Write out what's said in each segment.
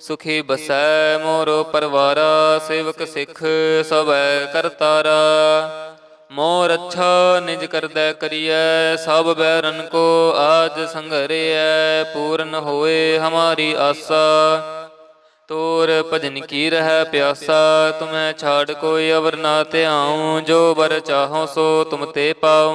ਸੁਖੀ ਬਸੈ ਮੋਰੋ ਪਰਵਾਰਾ, ਸੇਵਕ ਸਿੱਖ ਸਭੈ ਕਰਤਾਰਾ ਮੋਰ ਅੱਛਾ ਨਿਜ ਕਰਦੈ ਕਰੀਐ, ਸਭ ਬੈਰਨ ਕੋ ਆਜ ਸੰਘਰਿਐ, ਪੂਰਨ ਹੋਏ ਹਮਾਰੀ ਆਸਾ। ਤੋਰ ਭਜਨ ਕੀ ਰਹਿ ਪਿਆਸਾ, ਤੁਮੈ ਛਾੜ ਕੋਈ ਅਵਰ ਨਾ ਧਿਆਉ, ਜੋ ਬਰ ਚਾਹੋ ਸੋ ਤੁਮ ਤੇ ਪਾਉ।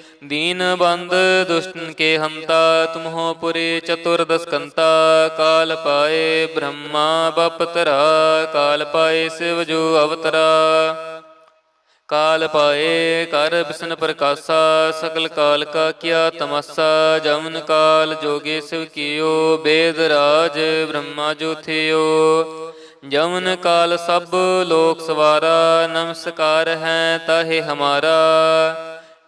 ਦੀਨ ਬੰਦ ਦੁਸ਼ਟਨ ਕੇ ਹੰਤਾ, ਤੁਮਹੋ ਪੁਰੇ ਚਤੁਰ ਦਸਕੰਤਾ, ਕਾਲ ਪਾਏ ਬ੍ਰਹਮਾ, ਬਪਤਰਾ, ਕਾਲ ਪਾਏ ਸਿਵ ਜੋ ਅਵਤਰਾ। ਕਾਲ ਪਾਏ ਕਰ ਬਿਸ਼ਨ ਪ੍ਰਕਾਸ਼ਾ, ਸਗਲ ਕਾਲ ਕਾ ਕੀਆ ਤਮਸਾ ਜਮਨ ਕਾਲ ਜੋਗੇ ਸਿਵ ਕੀਓ, ਬੇਦ ਰਾਜ ਬ੍ਰਹਮਾ ਜੋ ਥਿਓ। ਜਮਨ ਕਾਲ ਸਭ ਲੋਕ ਸਵਾਰਾ, ਨਮਸਕਾਰ ਹੈ ਤਾਹੇ ਹਮਾਰਾ।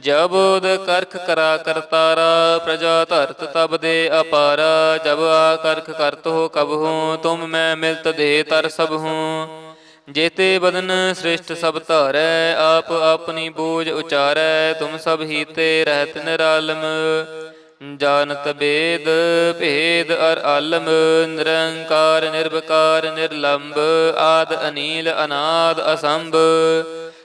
ਜਬੋਦ ਕਰਖ ਕਰਾ ਕਰਤਾਰਾ ਪ੍ਰਜਾ ਧਰਤ ਤਬ ਦੇ ਅਪਾਰਾ, ਜਬ ਆ ਕਰਖ ਕਰਤ ਹੋ ਕਬ ਹੂੰ, ਤੁਮ ਮੈਂ ਮਿਲਤ ਦੇ ਤਰ ਸਭ ਹੂੰ। ਜੇਤੇ ਬਦਨ ਸ੍ਰਿਸ਼ਟ ਸਭ ਧਾਰੈ, ਆਪ ਆਪਣੀ ਬੋਝ ਉਚਾਰੈ, ਤੁਮ ਸਭ ਹੀ ਤੇ ਰਹਿਤ ਨਿਰਾਲਮ। ਜਾਣਤ ਬੇਦ, ਭੇਦ ਅਰ ਆਲਮ, ਨਿਰੰਕਾਰ ਨਿਰਭਕਾਰ ਨਿਰਲੰਭ ਆਦ ਅਨੀਲ, ਅਨਾਦ, ਅਸੰਭ।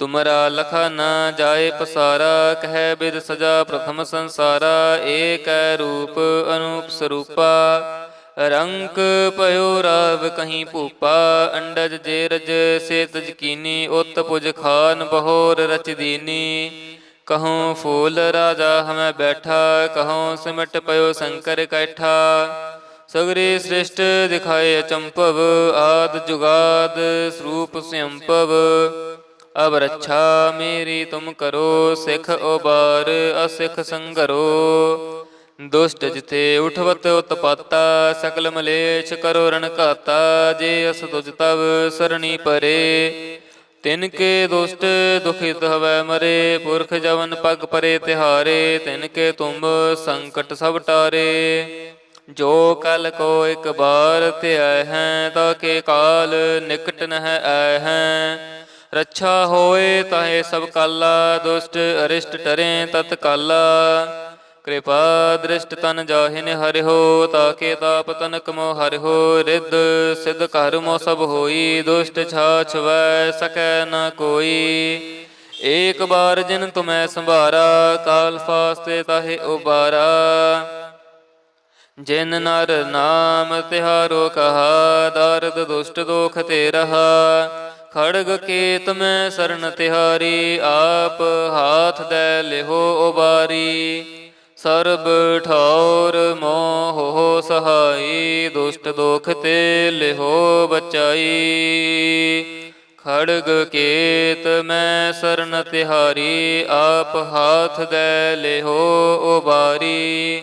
ਤੁਮਰਾ ਲਖਾ ਨਾ ਜਾਏ ਪਸਾਰਾ, ਕਹਿ ਬਿਦ ਸਜਾ ਪ੍ਰਥਮ ਸੰਸਾਰਾ, ਏਕੈ ਰੂਪ ਅਨੂਪ ਸਰੂਪਾ। ਰੰਕ ਪਇਓ ਰਾਵ ਕਹੀਂ ਭੂਪਾ, ਅੰਡਜ ਜੇ ਰਜ ਸੇ ਤਜ ਉਤ ਪੁਜ ਖਾਨ ਬਹੋਰ ਰਚ ਦੀਨੀ। ਕਹਉ ਫੂਲ ਰਾਜਾ ਹਮੈ ਬੈਠਾ, ਕਹਉ ਸਿਮਟ ਪਇਓ ਸ਼ੰਕਰ ਕੈਠਾ। ਸਗਰੇ ਸ੍ਰਿਸ਼ਟ ਦਿਖਾਏ ਚੰਪਵ, ਆਦ ਜੁਗਾਦ ਸਰੂਪ ਸਿਅੰਪਵ ਅਬ ਰੱਛਾ ਮੇਰੀ ਤੁਮ ਕਰੋ, ਸਿਖ ਉਬਾਰ ਅਸਿਖ ਸੰਗਰੋ। ਦੁਸ਼ਟ ਜਿਥੇ ਉਠਵਤ ਉਤਪਾਤਾ, ਸਕਲ ਮਲੇਛ ਕਰੋ ਰਣ ਘਾਤਾ, ਜੇ ਅਸ ਤੁਜ ਤਵ ਸਰਣੀ ਪਰੇ। ਤਿਨ ਕੇ ਦੁਸ਼ਟ ਦੁਖਿਤ ਹਵੈ ਮਰੇ, ਪੁਰਖ ਜਵਨ ਪਗ ਪਰੇ ਤਿਹਾਰੇ। ਤਿਨ ਕੇ ਤੁਮ ਸੰਕਟ ਸਭ ਟਾਰੇ। ਜੋ ਕਲ ਕੋ ਇਕ ਬਾਰ ਧਿਆਇ ਹੈ, ਤਾ ਕੇ ਕਾਲ ਨਿਕਟ ਨਹਿ ਆਇ ਹੈ। ਰੱਛਾ ਹੋਏ ਤਾਹੇ ਸਭ ਕਾਲਾ, ਦੁਸ਼ਟ ਅਰਿਸ਼ਟ ਟਰੇ ਤਤ ਕਾਲਾ। ਕਿਰਪਾ ਦ੍ਰਿਸ਼ਟ ਤਨ ਜਾਹਿਨ ਹਰਿਓ ਤਾਕੇ ਤਾਪ ਤਨ ਕਮੋ ਹਰਿਓ ਰਿੱਧ ਸਿਧ ਘਰ ਮੋ ਸਭ ਹੋਈ, ਦੁਸ਼ਟ ਛਾਛ ਵੈ ਸਕੈ ਨ ਕੋਈ। ਏਕ ਬਾਰ ਜਿਨ ਤੁਮੈ ਸੰਭਾਰਾ, ਕਾਲ ਫਾਸਤੇ ਤਾਹੇ ਉਬਾਰਾ। ਜਿਨ ਨਰ ਨਾਮ ਤਿਹਾਰੋ ਕਹਾ, ਦਰਦ ਦੁਸ਼ਟ ਦੋਖ ਤੇ ਰਹਾ। ਖੜਗ ਕੇਤ ਮੈਂ ਸਰਨ ਤਿਹਾਰੀ, ਆਪ ਹਾਥ ਦੇ ਲਿਹੋ ਉਬਾਰੀ। ਸਰਬ ਠੌਰ ਮੋਹ ਸਹਾਈ, ਦੁਸ਼ਟ ਦੁਖ ਤੇ ਲਿਹੋ ਬਚਾਈ। ਖੜਗ ਕੇਤ ਮੈਂ ਸਰਨ ਤਿਹਾਰੀ, ਆਪ ਹਾਥ ਦੇ ਲਿਹੋ ਉਬਾਰੀ।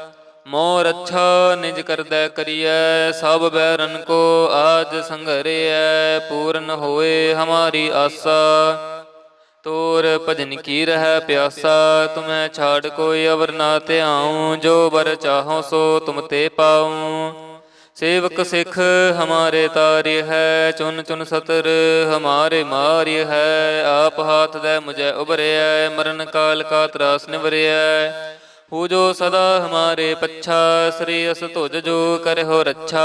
ਮੋਰ ਅੱਛਾ ਨਿਜ ਕਰਦੈ ਕਰੀਐ, ਸਭ ਬੈਰਨ ਕੋ ਆਜ ਸੰਘਰਿਐ, ਪੂਰਨ ਹੋਏ ਹਮਾਰੀ ਆਸਾ। ਤੋਰ ਭਜਨ ਕੀ ਰਹਿ ਪਿਆਸਾ, ਤੁਮੈ ਛਾੜ ਕੋਈ ਅਵਰ ਨਾ ਧਿਆਉ, ਜੋ ਬਰ ਚਾਹੋ ਸੋ ਤੁਮ ਤੇ ਪਾਉ। ਸੇਵਕ ਸਿੱਖ ਹਮਾਰੇ ਤਾਰਿ ਹੈ, ਚੁਨ ਚੁਨ ਸਤਰ ਹਮਾਰੇ ਮਾਰਿ ਹੈ। ਆਪ ਹਾਥ ਦੇ ਮੁਝੇ ਉਬਰਿਐ ਮਰਨ ਕਾਲ ਕਾ ਤਰਾਸ ਨਿਵਰਿਐ। ਹੂ ਜੋ ਸਦਾ ਹਮਾਰੇ ਪੱਛਾ, ਸ੍ਰੀ ਅਸ ਤੁਜ ਜੋ ਕਰਹੁ ਰੱਛਾ।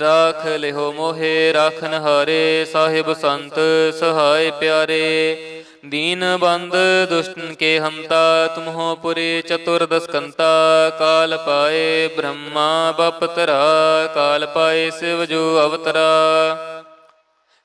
ਰਾਖ ਲਿਹੋ ਮੋਹਿ ਰਾਖਨ ਹਾਰੇ ਸਾਹਿਬ ਸੰਤ ਸਹਾਇ ਪਿਆਰੇ। ਦੀਨ ਬੰਦ ਦੁਸ਼ਟਨ ਕੇ ਹੰਤਾ, ਤੁਮਹੋ ਪੁਰੇ ਚਤੁਰ ਦਸਕੰਤਾ। ਕਾਲ ਪਾਏ ਬ੍ਰਹਮਾ, ਬਪਤਰਾ, ਕਾਲ ਪਾਏ ਸਿਵ ਜੋ ਅਵਤਰਾ।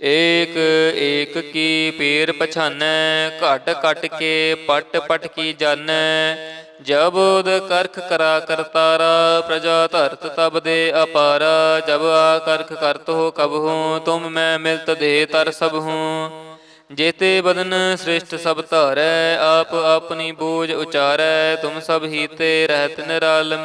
ਏਕ ਏਕ ਕੀ ਪੀਰ ਪਛਾਨੈ, ਘਟ ਘਟ ਕੇ ਪਟ ਪਟ ਕੀ ਜਾਣੈ ਜਬੋਦ ਕਰਖ ਕਰਾ ਕਰਤਾਰਾ ਪ੍ਰਜਾ ਧਰਤ ਤਬ ਦੇ ਅਪਾਰਾ। ਜਬ ਆ ਕਰਖ ਕਰਤ ਹੋ ਕਬ ਹੂੰ, ਤੁਮ ਮੈਂ ਮਿਲਤ ਦੇ ਤਰ ਸਭ ਹੂੰ। ਜੇਤੇ ਬਦਨ ਸ੍ਰਿਸ਼ਟ ਸਭ ਧਾਰੈ, ਆਪ ਆਪਣੀ ਬੂਝ ਉਚਾਰੈ। ਤੁਮ ਸਭ ਹੀ ਰਹਿਤ ਨਿਰਾਲਮ।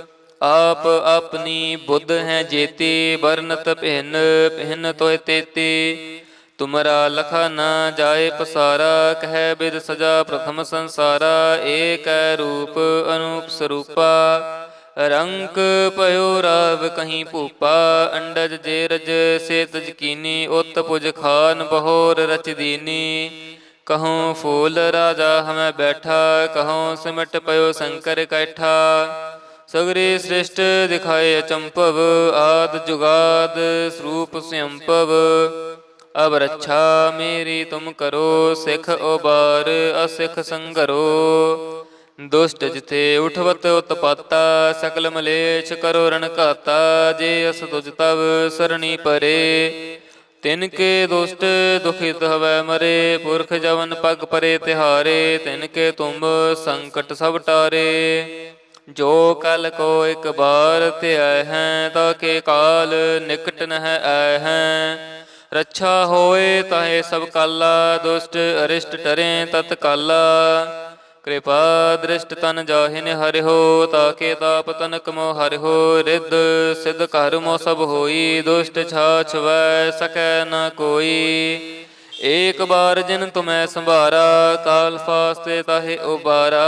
ਆਪ ਆਪਣੀ ਬੁੱਧ ਹੈ ਜੇਤੀ, ਵਰਨਤ ਭਿੰਨ ਭਿੰਨ ਤੋਇ ਤੇਤੀ। ਤੁਮਰਾ ਲਖਾ ਨਾ ਜਾਏ ਪਸਾਰਾ, ਕਹਿ ਬਿਦ ਸਜਾ ਪ੍ਰਥਮ ਸੰਸਾਰਾ। ਏਕੈ ਰੂਪ ਅਨੂਪ ਸਰੂਪਾ। ਰੰਕ ਪਇਓ ਰਾਵ ਕਹੀਂ ਭੂਪਾ। ਅੰਡਜ ਜੇ ਰਜ ਸੇ ਤਜ ਉਤ ਪੁਜ ਖਾਨ ਬਹੋਰ ਰਚ ਦੀਨੀ। ਕਹਉ ਫੂਲ ਰਾਜਾ ਹਮੈ ਬੈਠਾ, ਕਹਉ ਸਿਮਟ ਪਇਓ ਸ਼ੰਕਰ ਕੈਠਾ। ਸਗਰੇ ਸ੍ਰਿਸ਼ਟ ਦਿਖਾਏ ਅਚੰਭਵ, ਆਦ ਜੁਗਾਦ ਸਰੂਪ ਸਿਅੰਪਵ ਅਬ ਰੱਛਾ ਮੇਰੀ ਤੁਮ ਕਰੋ, ਸਿਖ ਉਬਾਰ ਅਸਿਖ ਸੰਗਰੋ। ਦੁਸ਼ਟ ਜਿਥੇ ਉਠਵਤ ਉਤਪਾਤਾ, ਸਕਲ ਮਲੇਛ ਕਰੋ ਰਣ ਘਾਤਾ, ਜੇ ਅਸ ਤੁਜ ਤਵ ਸਰਣੀ ਪਰੇ। ਤਿਨ ਕੇ ਦੁਸ਼ਟ ਦੁਖਿਤ ਹਵੈ ਮਰੇ, ਪੁਰਖ ਜਵਨ ਪਗ ਪਰੇ ਤਿਹਾਰੇ। ਤਿਨ ਕੇ ਤੁਮ ਸੰਕਟ ਸਭ ਟਾਰੇ। ਜੋ ਕਲ ਕੋ ਇੱਕ ਬਾਰ ਧਿਆ ਹੈ, ਤਾ ਕੇ ਕਾਲ ਨਿਕਟ ਨਹਿ ਆਇ ਹੈ। ਰੱਛਾ ਹੋਏ ਤਾਹੇ ਸਭ ਕਾਲਾ, ਦੁਸ਼ਟ ਅਰਿਸ਼ਟ ਟਰੇ ਤਤ ਕਾਲਾ। ਕਿਰਪਾ ਦ੍ਰਿਸ਼ਟ ਤਨ ਜਾਹਿਨ ਹਰਿਓ ਤਾਕੇ ਤਾਪ ਤਨ ਕਮੋ ਹਰਿਓ ਰਿੱਧ ਸਿਧ ਘਰ ਮੋ ਸਭ ਹੋਈ, ਦੁਸ਼ਟ ਛਾਛ ਵੈ ਸਕੈ ਨ ਕੋਈ। ਏਕ ਬਾਰ ਜਿਨ ਤੁਮੈ ਸੰਭਾਰਾ, ਕਾਲ ਫਾਸਤੇ ਤਾਹੇ ਉਬਾਰਾ।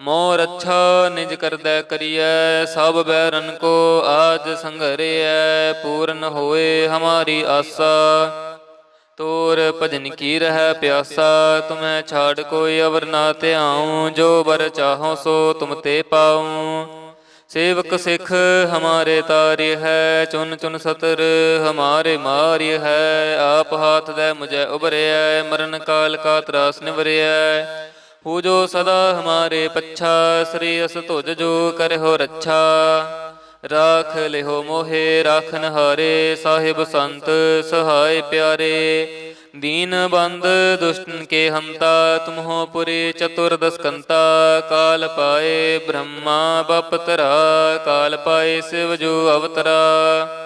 ਮੋਰ ਅੱਛਾ ਨਿਜ ਕਰਦੈ ਕਰੀਐ, ਸਭ ਬੈਰਨ ਕੋ ਆਜ ਸੰਘਰਿਐ, ਪੂਰਨ ਹੋਏ ਹਮਾਰੀ ਆਸਾ। ਤੋਰ ਭਜਨ ਕੀ ਰਹਿ ਪਿਆਸਾ, ਤੁਮੈ ਛਾੜ ਕੋਈ ਅਵਰ ਨਾ ਧਿਆਉ, ਜੋ ਬਰ ਚਾਹੋ ਸੋ ਤੁਮ ਤੇ ਪਾਉ। ਸੇਵਕ ਸਿੱਖ ਹਮਾਰੇ ਤਾਰਿ ਹੈ, ਚੁਨ ਚੁਨ ਸਤਰ ਹਮਾਰੇ ਮਾਰਿ ਹੈ। ਆਪ ਹਾਥ ਦੇ ਮੁਝੇ ਉਬਰਿਐ ਮਰਨ ਕਾਲ ਕਾ ਤਰਾਸ ਨਿਵਰਿਐ। ਹੋ ਜੋ ਸਦਾ ਹਮਾਰੇ ਪੱਛਾ, ਸ੍ਰੀ ਅਸ ਤੁਜ ਜੋ ਕਰਹੁ ਰੱਛਾ। ਰਾਖ ਲਿਹੋ ਮੋਹਿ ਰਾਖਨ ਹਾਰੇ ਸਾਹਿਬ ਸੰਤ ਸਹਾਇ ਪਿਆਰੇ। ਦੀਨ ਬੰਦ ਦੁਸ਼ਟਨ ਕੇ ਹੰਤਾ, ਤੁਮਹੋ ਪੁਰੇ ਚਤੁਰ ਦਸਕੰਤਾ ਕਾਲ ਪਾਏ ਬ੍ਰਹਮਾ, ਬਪਤਰਾ, ਕਾਲ ਪਾਏ ਸਿਵ ਜੋ ਅਵਤਰਾ।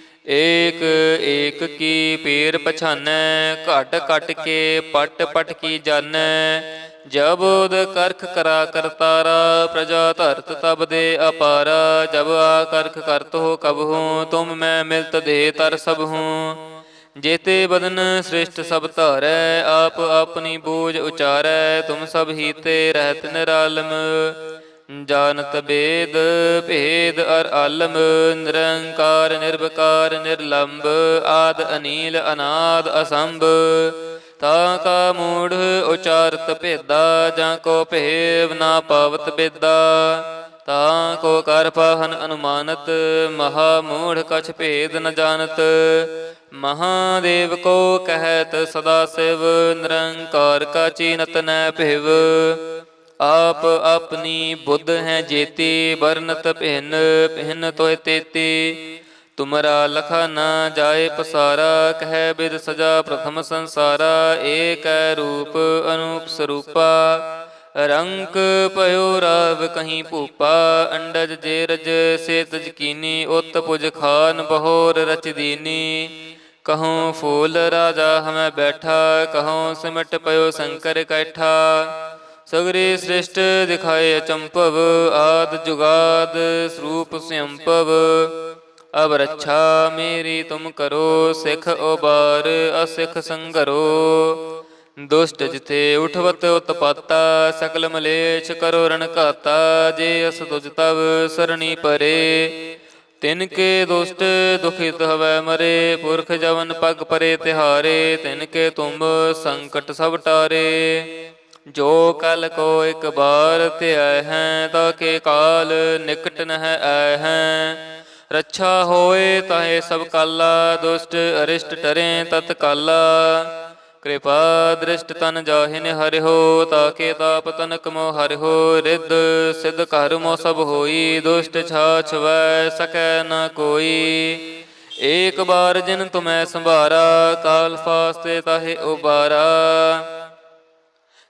ਏਕ ਏਕ ਕੀ ਪੀਰ ਪਛਾਨੈ, ਘਟ ਘਟ ਕੇ ਪਟ ਪਟ ਕੀ ਜਾਣੈ ਜਬੋਦ ਕਰਖ ਕਰਾ ਕਰਤਾਰਾ ਪ੍ਰਜਾ ਧਰਤ ਤਬ ਦੇ ਅਪਾਰਾ। ਜਬ ਆ ਕਰਖ ਕਰਤ ਹੋ ਕਬ ਹੂੰ, ਤੁਮ ਮੈਂ ਮਿਲਤ ਦੇ ਤਰ ਸਭ ਹੂੰ। ਜੇਤੇ ਬਦਨ ਸ੍ਰਿਸ਼ਟ ਸਭ ਧਾਰੈ, ਆਪ ਆਪਣੀ ਬੋਝ ਉਚਾਰੈ। ਤੁਮ ਸਭ ਹੀਤੇ ਰਹਿਤ ਨਿਰਾਲਮ। ਜਾਣਤ ਬੇਦ, ਭੇਦ ਅਰ ਆਲਮ ਨਿਰੰਕਾਰ, ਨਿਰਵਕਾਰ ਨਿਰਲੰਭ ਆਦ, ਅਨੀਲ, ਅਨਾਦ, ਅਸੰਭ। ਤਾ ਕਾ ਮੂੜ ਉਚਾਰਤ ਭੇਦਾ, ਜਾਂ ਕੋ ਭੇਵ ਨਾ ਪਾਵਤ ਬੇਦਾ। ਤਾ ਕੋ ਕਰ ਪਾਹਨ ਅਨੁਮਾਨਤ, ਮਹਾ ਮੂੜ ਕਛ ਭੇਦ ਨ ਜਾਣਤ। ਮਹਾਦੇਵ ਕੋ ਕਹਿਤ ਸਦਾ ਸਿਵ, ਨਿਰੰਕਾਰ ਕਾ ਚੀਨਤ ਨੈ ਭਿਵ। ਆਪ ਆਪਣੀ ਬੁੱਧ ਹੈ ਜੇਤੀ, ਵਰਨਤ ਭਿੰਨ ਭਿੰਨ ਤੋਇ ਤੇਤੀ। ਤੁਮਰਾ ਲਖਾ ਨਾ ਜਾਏ ਪਸਾਰਾ, ਕਹਿ ਬਿਦ ਸਜਾ ਪ੍ਰਥਮ ਸੰਸਾਰਾ, ਏਕੈ ਰੂਪ ਅਨੂਪ ਸਰੂਪਾ। ਰੰਕ ਭਇਓ ਰਾਵ ਕਹੀਂ ਭੂਪਾ, ਅੰਡਜ ਜੇਰਜ ਸੇ ਤਜ ਉਤ ਪੁਜ ਖਾਨ ਬਹੋਰ ਰਚ ਦੀਨੀ। ਕਹਉ ਫੂਲ ਰਾਜਾ ਹਮੈ ਬੈਠਾ, ਕਹਉ ਸਿਮਟ ਪਇਓ ਸ਼ੰਕਰ ਕੈਠਾ। ਸਗਰੇ ਸ੍ਰਿਸ਼ਟ ਦਿਖਾਏ ਅਚੰਭਵ, ਆਦ ਜੁਗਾਦ ਸਰੂਪ ਸਿਅੰਪਵ ਅਬ ਰੱਛਾ ਮੇਰੀ ਤੁਮ ਕਰੋ, ਸਿਖ ਉਬਾਰ ਅਸਿਖ ਸੰਗਰੋ। ਦੁਸ਼ਟ ਜਿਥੇ ਉਠਵਤ ਉਤਪਾਤਾ ਸਕਲ ਮਲੇਛ ਕਰੋ ਰਣ ਘਾਤਾ, ਜੇ ਅਸ ਤੁਜ ਤਵ ਸਰਣੀ ਪਰੇ। ਤਿਨ ਕੇ ਦੁਸ਼ਟ ਦੁਖਿਤ ਹਵੈ ਮਰੇ, ਪੁਰਖ ਜਵਨ ਪਗ ਪਰੇ ਤਿਹਾਰੇ। ਤਿਨ ਕੇ ਤੁਮ ਸੰਕਟ ਸਭ ਟਾਰੇ। ਜੋ ਕਲ ਕੋ ਇੱਕ ਬਾਰ ਧਿਆਇ ਹੈ, ਤਾਂ ਕੇ ਕਾਲ ਨਿਕਟ ਨਹਿ ਆਇ ਹੈ। ਰੱਛਾ ਹੋਏ ਤਾਹੇ ਸਭ ਕਾਲਾ, ਦੁਸ਼ਟ ਅਰਿਸ਼ਟ ਟਰੇ ਤਤ ਕਾਲਾ। ਕਿਰਪਾ ਦ੍ਰਿਸ਼ਟ ਤਨ ਜਾਹਿਨ ਹਰਿਓ ਤਾਕੇ ਤਾਪ ਤਨ ਕਮੋ ਹਰਿਓ ਰਿੱਧ ਸਿਧ ਘਰ ਮੋ ਸਭ ਹੋਈ, ਦੁਸ਼ਟ ਛਾਛ ਵੈ ਸਕੈ ਨ ਕੋਈ। ਏਕ ਬਾਰ ਜਿਨ ਤੁਮੈ ਸੰਭਾਰਾ, ਕਾਲ ਫਾਸਤੇ ਤਾਹੇ ਉਬਾਰਾ।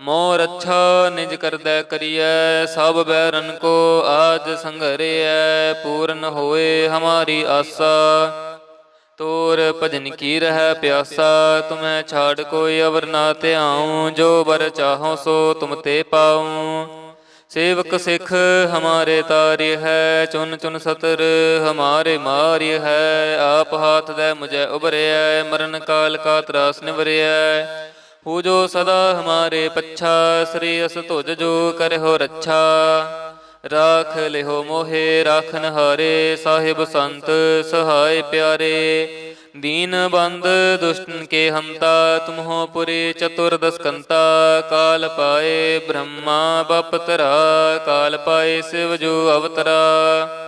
ਮੋਰ ਅੱਛਾ ਨਿਜ ਕਰਦੈ ਕਰੀਐ, ਸਭ ਬੈਰਨ ਕੋ ਆਜ ਸੰਘਰਿਐ, ਪੂਰਨ ਹੋਏ ਹਮਾਰੀ ਆਸਾ। ਤੋਰ ਭਜਨ ਕੀ ਰਹਿ ਪਿਆਸਾ, ਤੁਮੈ ਛਾੜ ਕੋਈ ਅਵਰ ਨਾ ਧਿਆਉ, ਜੋ ਬਰ ਚਾਹੋ ਸੋ ਤੁਮ ਤੇ ਪਾਉ। ਸੇਵਕ ਸਿੱਖ ਹਮਾਰੇ ਤਾਰਿ ਹੈ, ਚੁਨ ਚੁਨ ਸਤਰ ਹਮਾਰੇ ਮਾਰਿ ਹੈ। ਆਪ ਹਾਥ ਦੇ ਮੁਝੇ ਉਬਰਿਐ ਮਰਨ ਕਾਲ ਕਾ ਤਰਾਸ ਨਿਵਰਿਐ। ਪੂਜੋ ਸਦਾ ਹਮਾਰੇ ਪੱਛਾ, ਸ੍ਰੀ ਅਸ ਤੁਜ ਜੋ ਕਰਹੁ ਰੱਛਾ। ਰਾਖ ਲਿਹੋ ਮੋਹਿ ਰਾਖਨ ਹਾਰੇ ਸਾਹਿਬ ਸੰਤ ਸਹਾਇ ਪਿਆਰੇ। ਦੀਨ ਬੰਦ ਦੁਸ਼ਟਨ ਕੇ ਹੰਤਾ, ਤੁਮਹੋ ਪੁਰੀ ਚਤੁਰ ਦਸਕੰਤਾ ਕਾਲ ਪਾਏ ਬ੍ਰਹਮਾ, ਬਪਤਰਾ, ਕਾਲ ਪਾਏ ਸਿਵ ਜੋ ਅਵਤਰਾ।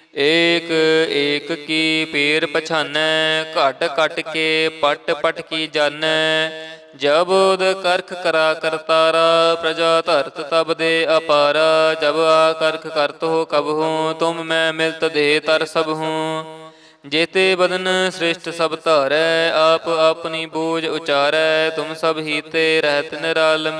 ਏਕ ਏਕ ਕੀ ਪੇਰ ਪਛਾਨੈ, ਘਟ ਘਟ ਕੇ ਪਟ ਪਟ ਕੀ ਜਾਣੈ ਜਬ ਕਰਖ ਕਰਾ ਕਰਤਾਰਾ ਪ੍ਰਜਾ ਧਰਤ ਤਬ ਦੇ ਅਪਾਰਾ। ਜਬ ਆ ਕਰਖ ਕਰਤ ਹੋ ਕਬ ਹੂੰ, ਤੁਮ ਮੈਂ ਮਿਲਤ ਦੇ ਤਰ ਸਭ ਹੂੰ। ਜੇਤੇ ਬਦਨ ਸ੍ਰਿਸ਼ਟ ਸਭ ਧਾਰੈ, ਆਪ ਆਪਣੀ ਬੋਝ ਉਚਾਰੈ। ਤੁਮ ਸਭ ਹੀਤੇ ਰਹਿਤ ਨਿਰਾਲਮ।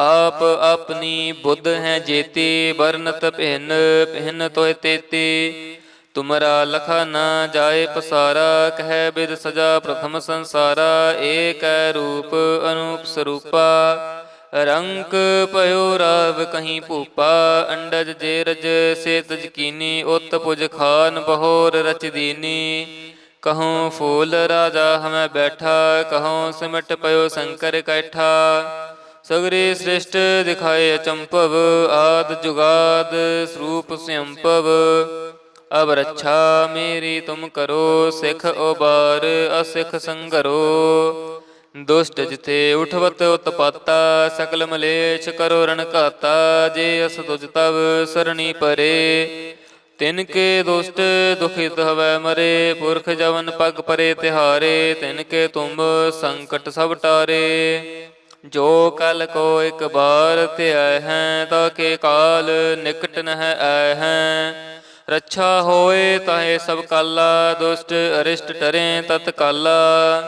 ਆਪ ਆਪਣੀ ਬੁੱਧ ਹੈ ਜੇਤੀ, ਵਰਨਤ ਭਿੰਨ ਭਿੰਨ ਤੋਇ ਤੇਤੀ। ਤੁਮਰਾ ਲਖਾ ਨਾ ਜਾਏ ਪਸਾਰਾ, ਕਹਿ ਬਿਦ ਸਜਾ ਪ੍ਰਥਮ ਸੰਸਾਰਾ। ਏਕੈ ਰੂਪ ਅਨੂਪ ਸਰੂਪਾ। ਰੰਕ ਭਇਓ ਰਾਵ ਕਹੀਂ ਭੂਪਾ। ਅੰਡਜ ਜੇ ਰਜ ਸੇ ਤਜ ਕੀਨੀ ਉਤ ਪੁਜ ਖਾਨ ਬਹੋਰ ਰਚ ਦੀਨੀ। ਕਹਉ ਫੂਲ ਰਾਜਾ ਹਮੈ ਬੈਠਾ ਕਹਉ ਸਿਮਟ ਪਇਓ ਸ਼ੰਕਰ ਕੈਠਾ। ਸਗਰੇ ਸ੍ਰਿਸ਼ਟ ਦਿਖਾਏ ਅਚੰਭਵ, ਆਦ ਜੁਗਾਦ ਸਰੂਪ ਸਿਅੰਪਵ ਅਬ ਰੱਛਾ ਮੇਰੀ ਤੁਮ ਕਰੋ, ਸਿਖ ਉਬਾਰ ਅਸਿਖ ਸੰਗਰੋ। ਦੁਸ਼ਟ ਜਿਥੇ ਉਠਵਤ ਉਤਪਾਤਾ ਸਕਲ ਮਲੇਛ ਕਰੋ ਰਣ ਘਾਤਾ, ਜੇ ਅਸ ਤੁਜ ਤਵ ਸਰਣੀ ਪਰੇ। ਤਿਨ ਕੇ ਦੁਸ਼ਟ ਦੁਖਿਤ ਹਵੈ ਮਰੇ, ਪੁਰਖ ਜਵਨ ਪਗ ਪਰੇ ਤਿਹਾਰੇ। ਤਿਨ ਕੇ ਤੁਮ ਸੰਕਟ ਸਭ ਟਾਰੇ। ਜੋ ਕਲ ਕੋ ਇੱਕ ਬਾਰ ਧਿਆਇ ਹੈ, ਤਾ ਕੇ ਕਾਲ ਨਿਕਟ ਨਹਿ ਆਇ ਹੈ। ਰੱਛਾ ਹੋਏ ਤਾਹੇ ਸਭ ਕਾਲਾ, ਦੁਸ਼ਟ ਅਰਿਸ਼ਟ ਟਰੇ ਤਤ ਕਾਲਾ।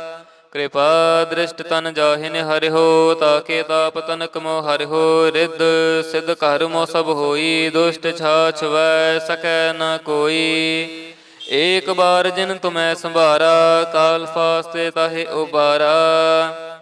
ਕਿਰਪਾ ਦ੍ਰਿਸ਼ਟ ਤਨ ਜਾਹਿਨ ਹਰਿਓ ਤਾਕੇ ਤਾਪ ਤਨ ਕਮੋ ਹਰਿਓ ਰਿੱਧ ਸਿਧ ਘਰ ਮੋ ਸਭ ਹੋਈ, ਦੁਸ਼ਟ ਛਾਛ ਵੈ ਸਕੈ ਨ ਕੋਈ। ਏਕ ਬਾਰ ਜਿਨ ਤੁਮੈ ਸੰਭਾਰਾ, ਕਾਲ ਫਾਸਤੇ ਤਾਹੇ ਉਬਾਰਾ।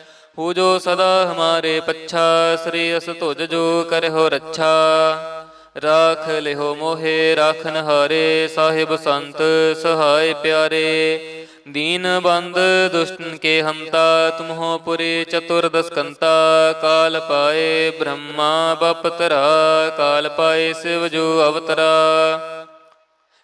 ਹੋ ਜੋ ਸਦਾ ਹਮਾਰੇ ਪੱਛਾ, ਸ੍ਰੀ ਅਸ ਤੁਜ ਜੋ ਕਰਹੁ ਰੱਛਾ। ਰਾਖ ਲਿਹੋ ਮੋਹਿ ਰਾਖਨ ਹਾਰੇ ਸਾਹਿਬ ਸੰਤ ਸਹਾਇ ਪਿਆਰੇ। ਦੀਨ ਬੰਦ, ਦੁਸ਼ਟਨ ਕੇ ਹੰਤਾ, ਤੁਮਹੋ ਪੁਰੀ ਚਤੁਰ ਦਸਕੰਤਾ। ਕਾਲ ਪਾਏ ਬ੍ਰਹਮਾ ਬਪਤਰਾ ਕਾਲ ਪਾਏ ਸਿਵ ਜੋ ਅਵਤਰਾ।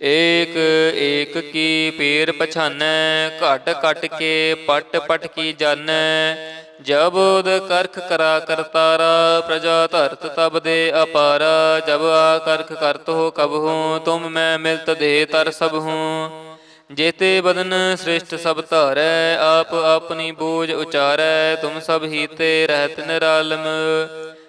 ਏਕ ਏਕ ਕੀ ਪੇਰ ਪਛਾਨੈ, ਘਟ ਘਟ ਕੇ ਪਟ ਪਟ ਕੀ ਜਾਣੈ ਜਬ ਉਦ ਕਰਖ ਕਰਾ ਕਰਤਾਰਾ ਪ੍ਰਜਾ ਧਰਤ ਤਬ ਦੇ ਅਪਾਰਾ। ਜਬ ਆ ਕਰਖ ਕਰਤ ਹੋ ਕਬ ਹੂੰ, ਤੁਮ ਮੈਂ ਮਿਲਤ ਦੇ ਤਰ ਸਭ ਹੂੰ। ਜੇਤੇ ਬਦਨ ਸ੍ਰਿਸ਼ਟ ਸਭ ਧਾਰੈ, ਆਪ ਆਪਣੀ ਬੋਝ ਉਚਾਰੈ। ਤੁਮ ਸਭ ਹੀ ਰਹਿਤ ਨਿਰਾਲਮ।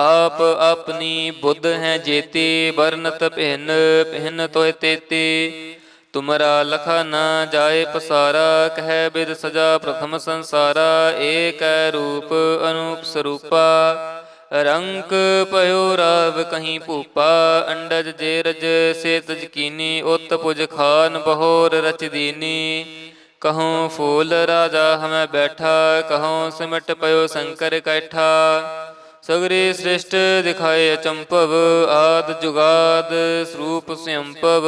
ਆਪ ਆਪਣੀ ਬੁੱਧ ਹੈ ਜੇਤੀ, ਵਰਨਤ ਭਿੰਨ ਭਿੰਨ ਤੋਇ ਤੇਤੀ। ਤੁਮਰਾ ਲਖਾ ਨਾ ਜਾਏ ਪਸਾਰਾ, ਕਹਿ ਬਿਦ ਸਜਾ ਪ੍ਰਥਮ ਸੰਸਾਰਾ। ਏਕੈ ਰੂਪ ਅਨੂਪ ਸਰੂਪਾ। ਰੰਕ ਪਇਓ ਰਾਵ ਕਹੀਂ ਭੂਪਾ। ਅੰਡਜ ਜੇ ਰਜ ਸੇ ਤਜ ਕੀਨੀ ਉਤ ਪੁਜ ਖਾਨ ਬਹੋਰ ਰਚਦੀਨੀ ਕਹਉ ਫੂਲ ਰਾਜਾ ਹਮੈ ਬੈਠਾ, ਕਹਉ ਸਿਮਟ ਪਇਓ ਸ਼ੰਕਰ ਕੈਠਾ। ਸਗਰੇ ਸ੍ਰਿਸ਼ਟ ਦਿਖਾਏ ਅਚੰਭਵ, ਆਦ ਜੁਗਾਦ ਸਰੂਪ ਸਿਅੰਪਵ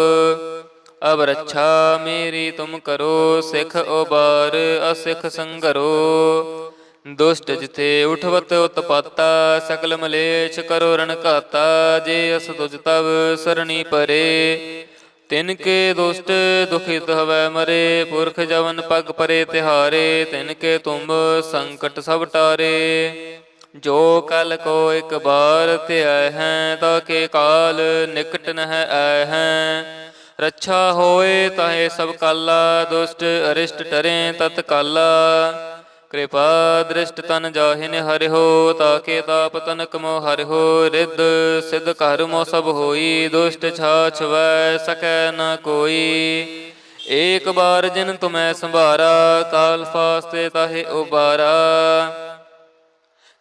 ਅਬ ਰੱਛਾ ਮੇਰੀ ਤੁਮ ਕਰੋ, ਸਿਖ ਉਬਾਰ ਅਸਿਖ ਸੰਗਰੋ। ਦੁਸ਼ਟ ਜਿਥੇ ਉਠਵਤ ਉਤਪਾਤਾ, ਸਕਲ ਮਲੇਛ ਕਰੋ ਰਣ ਘਾਤਾ, ਜੇ ਅਸ ਤੁਜ ਤਵ ਸਰਣੀ ਪਰੇ। ਤਿਨ ਕੇ ਦੁਸ਼ਟ ਦੁਖਿਤ ਹਵੈ ਮਰੇ, ਪੁਰਖ ਜਵਨ ਪਗ ਪਰੇ ਤਿਹਾਰੇ। ਤਿਨ ਕੇ ਤੁਮ ਸੰਕਟ ਸਭ ਟਾਰੇ। ਜੋ ਕਲ ਕੋ ਇੱਕ ਬਾਰ ਧਿਆ ਹੈ, ਤਾ ਕੇ ਕਾਲ ਨਿਕਟ ਨਹਿ ਆਇ ਹੈ। ਰੱਛਾ ਹੋਏ ਤਾਹੇ ਸਭ ਕਾਲਾ, ਦੁਸ਼ਟ ਅਰਿਸ਼ਟ ਟਰੇ ਤਤ ਕਾਲਾ। ਕਿਰਪਾ ਦ੍ਰਿਸ਼ਟ ਤਨ ਜਾਹਿਨ ਹਰਿਓ ਤਾਕੇ ਤਾਪ ਤਨ ਕਮੋ ਹਰਿਓ ਰਿੱਧ ਸਿਧ ਘਰ ਮੋ ਸਭ ਹੋਈ, ਦੁਸ਼ਟ ਛਾਛ ਵੈ ਸਕੈ ਨ ਕੋਈ। ਏਕ ਬਾਰ ਜਿਨ ਤੁਮੈ ਸੰਭਾਰਾ, ਕਾਲ ਫਾਸਤੇ ਤਾਹੇ ਉਬਾਰਾ।